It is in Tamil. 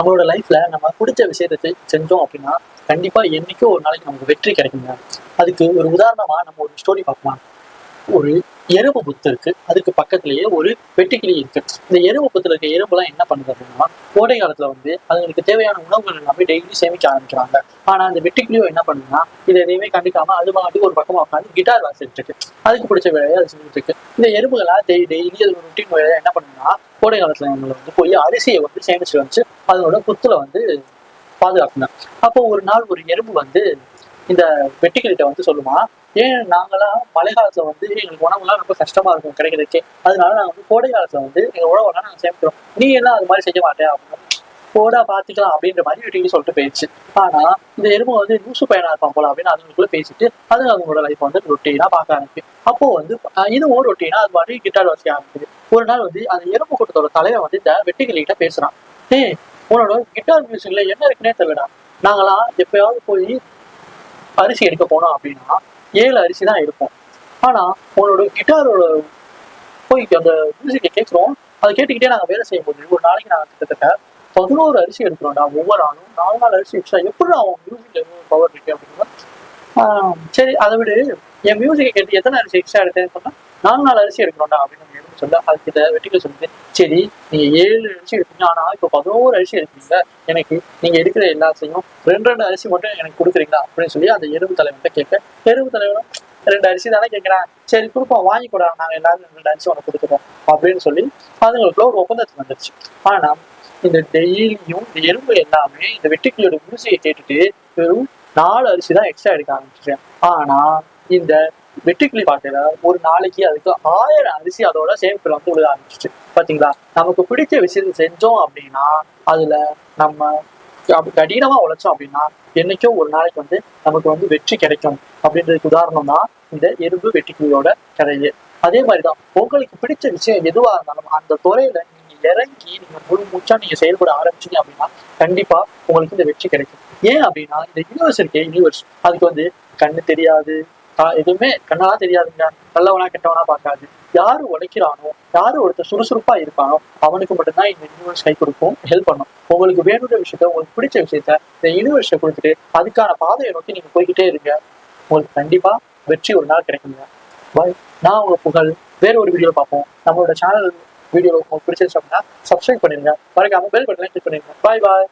நம்மளோட லைஃப்ல நம்ம பிடிச்ச விஷயத்தை செஞ்சோம் அப்படின்னா கண்டிப்பா என்னைக்கோ ஒரு நாளைக்கு நமக்கு வெற்றி கிடைக்குங்க. அதுக்கு ஒரு உதாரணமா நம்ம ஒரு ஸ்டோரி பார்க்கலாம். ஒரு எறும்பு புத்து இருக்கு. அதுக்கு பக்கத்துலயே ஒரு வெட்டுக்கிளி இருக்கு. இந்த எறும்பு புத்துல இருக்க எறும்புலாம் என்ன பண்ணுது அப்படின்னா கோடை காலத்துல வந்து அதுங்களுக்கு தேவையான உணவுகள் எல்லாமே டெய்லி சேமிக்க ஆரம்பிக்கிறாங்க. ஆனா அந்த வெட்டுக்கிளியோ என்ன பண்ணுதுன்னா இதை எதையுமே கண்டுக்காம அது மாட்டுக்கு ஒரு பக்கமா உட்காந்து கிட்டார் வாசிட்டு இருக்கு அதுக்கு பிடிச்ச வேலையை அது செஞ்சுட்டு இருக்கு. இந்த எறும்புகளா டெய் டெய்லி அது ரொட்டீன் வேலையை என்ன பண்ணுதுன்னா கோடை காலத்துல இவங்களை வந்து போய் அரிசியை வந்து சேமிச்சு வச்சு அதனோட புத்துல வந்து பாதுகாக்கணும். அப்போ ஒரு நாள் ஒரு எறும்பு வந்து இந்த வெட்டுக்கிளிட்ட வந்து சொல்லுமா ஏன் நாங்களாம் மழை காலத்துல வந்து எங்களுக்கு உணவுலாம் ரொம்ப கஷ்டமா இருக்கும் கிடைக்கிறதுக்கே. அதனால நாங்க வந்து கோடை காலத்துல வந்து எங்க உணவெல்லாம் நாங்க சேமிக்கிறோம் நீ எல்லாம் அது மாதிரி செய்ய மாட்டேன் அப்படின்னு. போடா பாத்துக்கலாம். அப்படின்ற மாதிரி வெட்டுக்கிளி சொல்லிட்டு போயிடுச்சு. ஆனா இந்த எறும்பு வந்து லூசு பையனா இருப்பான் போல அப்படின்னு அதுங்களுக்குள்ள பேசிட்டு அது அவங்களோட லைஃப் வந்து ரொட்டீனா பார்க்க ஆரம்பிச்சு அப்போ வந்து இது இதுவும் ரொட்டீனா அது மாதிரி கிட்டார் வாசிக்க ஆரம்பிக்குது. ஒரு நாள் வந்து அந்த எறும்பு கூட்டத்தோட தலைவன் வந்து இந்த வெட்டுக்கிளிகிட்ட பேசுறான். ஏய் உன்னோட கிட்டார் மியூசிக்ல என்ன இருக்குன்னே தெரியலடா. நாங்களாம் எப்பயாவது போய் அரிசி எடுக்க போனோம் அப்படின்னா ஏழு அரிசி தான் இருக்கும் ஆனால் உன்னோட கிட்டாரோட போய் அந்த மியூசிக்கை கேட்குறோம் அதை கேட்டுக்கிட்டே நாங்கள் வேலை செய்யும் போது ஒரு நாளைக்கு நாங்கள் கிட்டத்தட்ட பதினோரு அரிசி எடுக்கிறோம்டா ஒவ்வொரு ஆளும். நாலு நாலு அரிசி வச்சா எப்படி அவன் மியூசிக்ல எவ்வளோ பவர் இருக்கு அப்படின்னா சரி அதை விட. என் மியூசிக்கை கேட்டு எத்தனை அரிசி எக்ஸ்ட்ரா எடுத்தேன்னு சொன்னா நாலு நாலு அரிசி எடுக்கணும்டா அப்படின்னு நம்ம எடுத்து சொல்ல அதுக்கிட்ட சொல்லுது. சரி நீங்க ஏழு அரிசி எடுப்பீங்க ஆனா இப்போ பதினோரு அரிசி எடுப்பீங்க எனக்கு நீங்க எடுக்கிற எல்லாத்தையும் ரெண்டு ரெண்டு அரிசி மட்டும் எனக்கு கொடுக்குறீங்களா அப்படின்னு சொல்லி அந்த எறும்பு தலைவன்கிட்ட கேட்க எறும்பு தலைவனும் ரெண்டு அரிசி தானே கேட்கிறேன் சரி கொடுப்போம் வாங்கி கூட நாங்க எல்லாரும் ரெண்டு அரிசி ஒன்று கொடுத்துருவோம் அப்படின்னு சொல்லி அதுங்களுக்குள்ள ஒரு ஒப்பந்தத்துக்கு வந்துருச்சு. ஆனா இந்த டெய்லியும் இந்த எறும்பு எல்லாமே இந்த வெட்டுக்கிளியோட மியூசிக்கை கேட்டுட்டு வெறும் நாலு அரிசி தான் எக்ஸ்ட்ரா எடுக்க ஆரம்பிச்சிருக்கேன். ஆனா இந்த வெட்டுக்கிளி பாட்டுல ஒரு நாளைக்கு அதுக்கு ஆயிரம் அரிசி அதோட சேமிப்புல வந்து விழுத ஆரம்பிச்சிச்சு பாத்தீங்களா? நமக்கு பிடிச்ச விஷயத்தை செஞ்சோம் அப்படின்னா அதுல நம்ம கடினமா உழைச்சோம் அப்படின்னா என்னைக்கோ ஒரு நாளைக்கு வந்து நமக்கு வந்து வெற்றி கிடைக்கும். அப்படின்றதுக்கு உதாரணம் தான் இந்த எறும்பு வெட்டுக்கிளியோட கதையே அதே மாதிரிதான் உங்களுக்கு பிடிச்ச விஷயம் எதுவா இருந்தாலும் அந்த துறையில நீங்க இறங்கி நீங்க முழு மூச்சா நீங்க செயல்பட ஆரம்பிச்சீங்க அப்படின்னா கண்டிப்பா உங்களுக்கு இந்த வெற்றி கிடைக்கும். ஏன் அப்படின்னா இந்த யூனிவர்ஸ் இருக்கே யூனிவர்ஸ் அதுக்கு வந்து கண்ணு தெரியாது எதுவுமே கண்ணெல்லாம் தெரியாதுங்க. நல்லவனா கெட்டவனா பார்க்காது. யாரு உழைக்கிறானோ யாரு ஒருத்தர் சுறுசுறுப்பா இருக்கானோ அவனுக்கு மட்டும்தான் இந்த யூனிவர்ஸ் கை கொடுக்கும் ஹெல்ப் பண்ணும். உங்களுக்கு வேணுன்ற விஷயத்த உங்களுக்கு பிடிச்ச விஷயத்த இந்த யூனிவர்ஸை கொடுத்துட்டு அதுக்கான பாதையை நோக்கி நீங்க போய்கிட்டே இருங்க. உங்களுக்கு கண்டிப்பா வெற்றி ஒரு நாள் கிடைக்குங்க. பாய் நான் உங்க புகழ். வேற ஒரு வீடியோ பார்ப்போம். நம்மளோட சேனல் வீடியோ உங்களுக்கு பிடிச்சிருச்சு அப்படின்னா சப்ஸ்கிரைப் பண்ணிருங்க. மறக்காம பெல் பட்டனை கிளிக் பண்ணிருங்க. பாய் பாய்